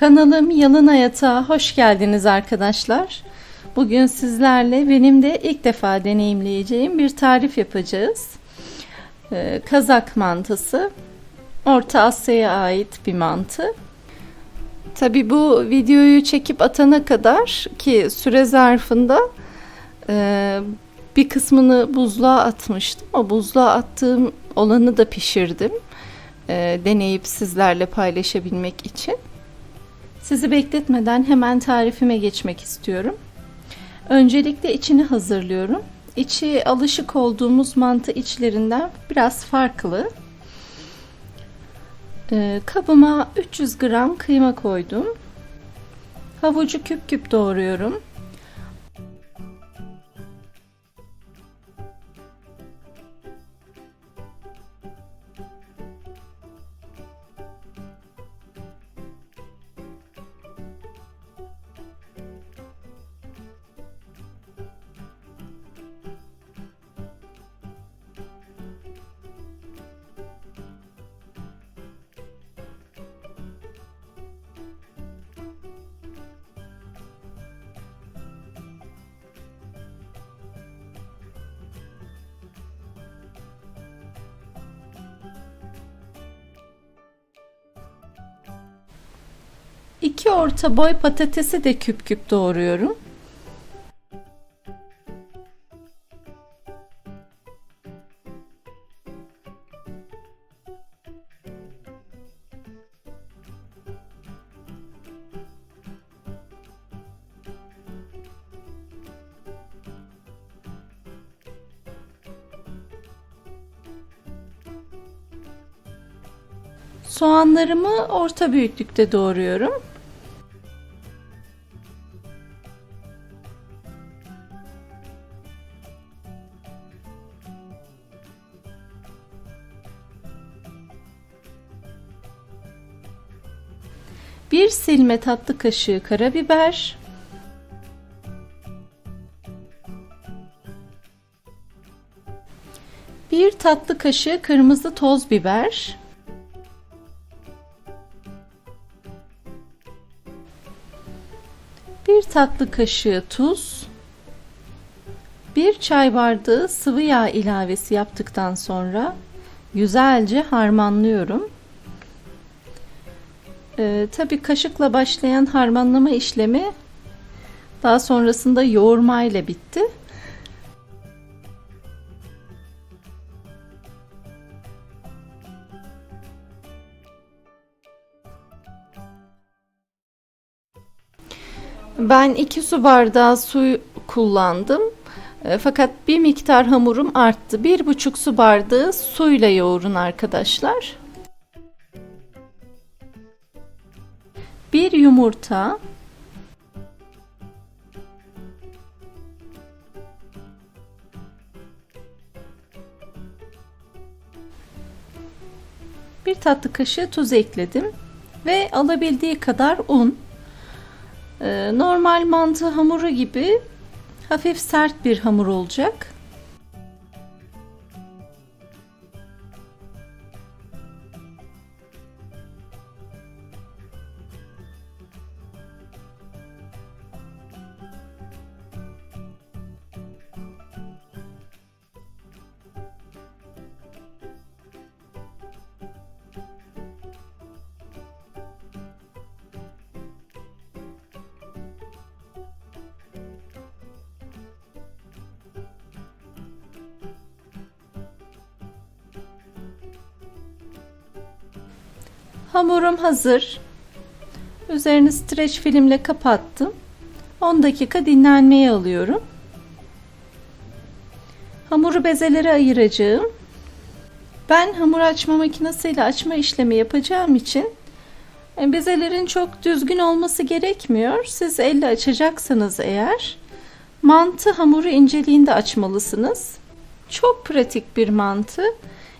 Kanalım Yalın Hayat'a hoş geldiniz arkadaşlar. Bugün sizlerle benim de ilk defa deneyimleyeceğim bir tarif yapacağız. Ee, Kazak mantısı. Orta Asya'ya ait bir mantı. Tabi bu videoyu çekip atana kadar ki süre zarfında e, bir kısmını buzluğa atmıştım. O buzluğa attığım olanı da pişirdim. E, deneyip sizlerle paylaşabilmek için. Sizi bekletmeden hemen tarifime geçmek istiyorum. Öncelikle içini hazırlıyorum. İçi alışık olduğumuz mantı içlerinden biraz farklı. Ee, kabıma 300 gram kıyma koydum. Havucu küp küp doğruyorum. İki orta boy patatesi de küp küp doğruyorum. Soğanlarımı orta büyüklükte doğruyorum. Bir silme tatlı kaşığı karabiber, bir tatlı kaşığı kırmızı toz biber, bir tatlı kaşığı tuz, bir çay bardağı sıvı yağ ilavesi yaptıktan sonra güzelce harmanlıyorum. Ee, Tabi kaşıkla başlayan harmanlama işlemi daha sonrasında yoğurma ile bitti. Ben 2 su bardağı su kullandım. E, Fakat bir miktar hamurum arttı. Bir buçuk su bardağı suyla yoğurun arkadaşlar. Bir yumurta, bir tatlı kaşığı tuz ekledim ve alabildiği kadar un. Ee, normal mantı hamuru gibi hafif sert bir hamur olacak. Hamurum hazır. Üzerini streç filmle kapattım. 10 dakika dinlenmeye alıyorum. Hamuru bezelere ayıracağım. Ben hamur açma makinesiyle açma işlemi yapacağım için e, bezelerin çok düzgün olması gerekmiyor. Siz elle açacaksanız eğer mantı hamuru inceliğinde açmalısınız. Çok pratik bir mantı.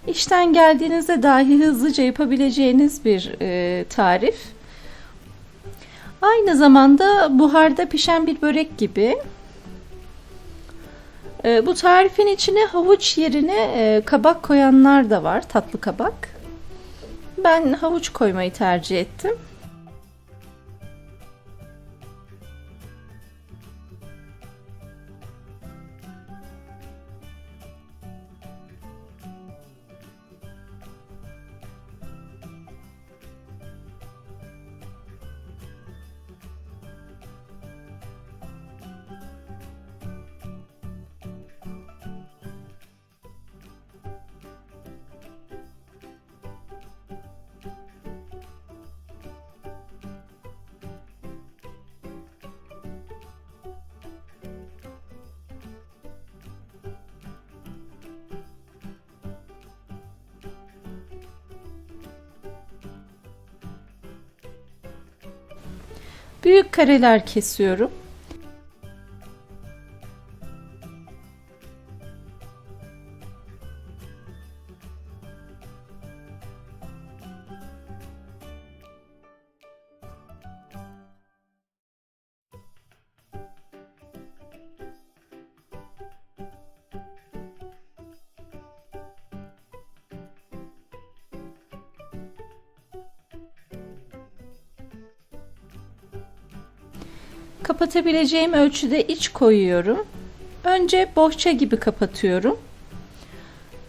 İşten geldiğinizde dahi hızlıca yapabileceğiniz bir e, tarif. Aynı zamanda buharda pişen bir börek gibi. E, bu tarifin içine havuç yerine e, kabak koyanlar da var, tatlı kabak. Ben havuç koymayı tercih ettim. Büyük kareler kesiyorum. Kapatabileceğim ölçüde iç koyuyorum. Önce bohça gibi kapatıyorum.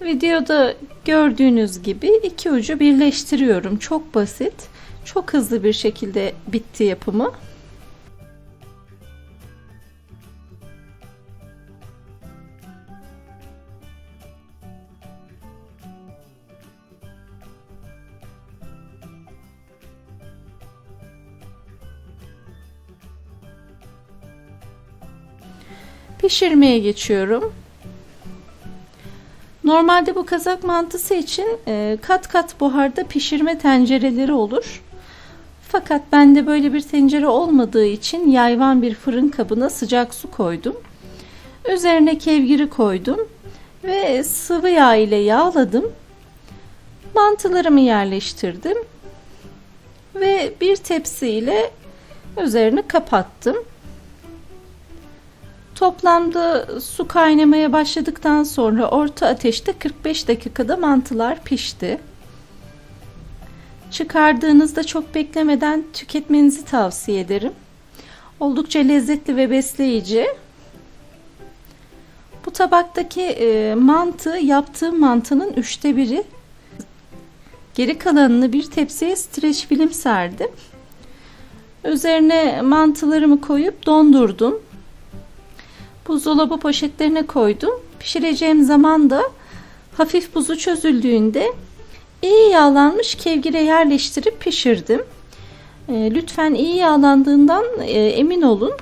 Videoda gördüğünüz gibi iki ucu birleştiriyorum. Çok basit. Çok hızlı bir şekilde bitti yapımı. Pişirmeye geçiyorum. Normalde bu kazak mantısı için e, kat kat buharda pişirme tencereleri olur. Fakat bende böyle bir tencere olmadığı için yayvan bir fırın kabına sıcak su koydum. Üzerine kevgiri koydum ve sıvı yağ ile yağladım. Mantılarımı yerleştirdim ve bir tepsi ile üzerini kapattım. Toplamda su kaynamaya başladıktan sonra orta ateşte 45 dakikada mantılar pişti. Çıkardığınızda çok beklemeden tüketmenizi tavsiye ederim. Oldukça lezzetli ve besleyici. Bu tabaktaki e, mantı yaptığım mantının üçte biri. Geri kalanını bir tepsiye streç film serdim. Üzerine mantılarımı koyup dondurdum. Buzdolabı poşetlerine koydum. Pişireceğim zaman da hafif buzu çözüldüğünde iyi yağlanmış kevgire yerleştirip pişirdim. E, lütfen iyi yağlandığından e, emin olun.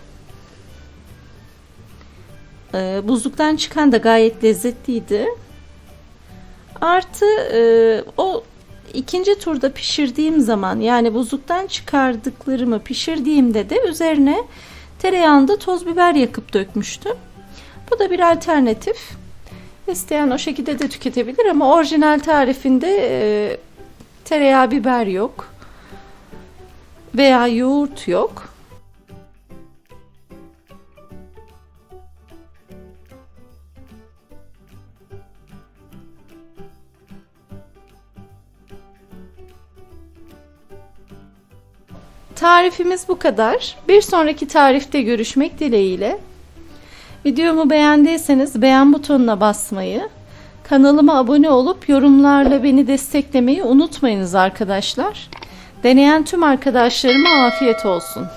E, buzluktan çıkan da gayet lezzetliydi. Artı e, o ikinci turda pişirdiğim zaman yani buzluktan çıkardıklarımı pişirdiğimde de üzerine tereyağında toz biber yakıp dökmüştüm. Bu da bir alternatif. İsteyen o şekilde de tüketebilir ama orijinal tarifinde e, tereyağı biber yok veya yoğurt yok. Tarifimiz bu kadar. Bir sonraki tarifte görüşmek dileğiyle. Videomu beğendiyseniz beğen butonuna basmayı, kanalıma abone olup yorumlarla beni desteklemeyi unutmayınız arkadaşlar. Deneyen tüm arkadaşlarıma afiyet olsun.